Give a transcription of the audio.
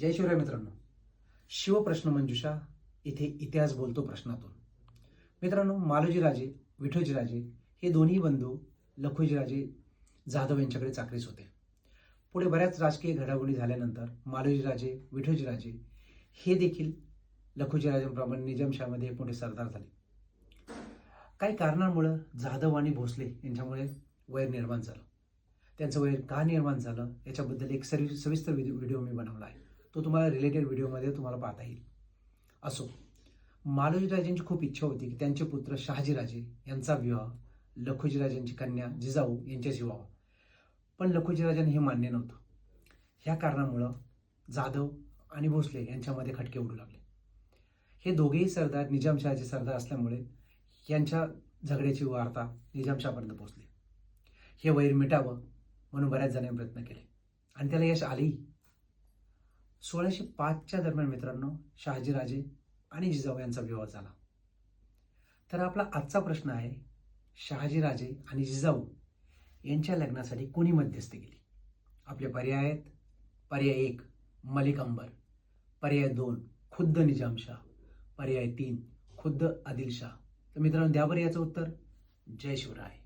जय शिवराय मित्रांनो. शिवप्रश्न मंजुषा इथे इतिहास बोलतो प्रश्नातून. मित्रांनो मालोजीराजे विठोजीराजे हे दोन्ही बंधू लखुजीराजे जाधव यांच्याकडे चाकरीस होते. पुढे बऱ्याच राजकीय घडामोडी झाल्यानंतर मालोजीराजे विठोजीराजे हे देखील लखुजीराजांप्रमाणे निजामशाहमध्ये एक मोठे सरदार झाले. काही कारणांमुळं जाधव आणि भोसले यांच्यामुळे वैर निर्माण झालं. त्यांचं वैर का निर्माण झालं याच्याबद्दल एक सरि सविस्तर व्हिडिओ व्हिडिओ मी बनवला आहे. तो तुम्हाला रिलेटेड व्हिडिओमध्ये तुम्हाला पाहता येईल. असो मालोजीराजेंची खूप इच्छा होती की त्यांचे पुत्र शहाजीराजे यांचा विवाह लखोजीराजांची कन्या जिजाऊ यांच्याशी व्हावा. पण लखोजीराजांना हे मान्य नव्हतं. ह्या कारणामुळं जाधव आणि भोसले यांच्यामध्ये खटके उडू लागले. हे दोघेही सरदार निजामशहाचे सरदार असल्यामुळे यांच्या झगड्याची वार्ता निजामशाहपर्यंत पोहोचली. हे वैर मिटावं म्हणून बऱ्याच जणांनी प्रयत्न केले. आणि त्याला यश आलेही. सोळाशे पाचच्या दरम्यान मित्रांनो शहाजीराजे आणि जिजाऊ यांचा विवाह झाला. तर आपला आजचा प्रश्न आहे शहाजीराजे आणि जिजाऊ यांच्या लग्नासाठी कोणी मध्यस्थी केली? आपले पर्याय आहेत. पर्याय एक मलिक अंबर. पर्याय दोन खुद्द निजामशाह पर्याय तीन खुद्द आदिलशाह तर मित्रांनो द्या बरं याचं उत्तर जय शिवराय.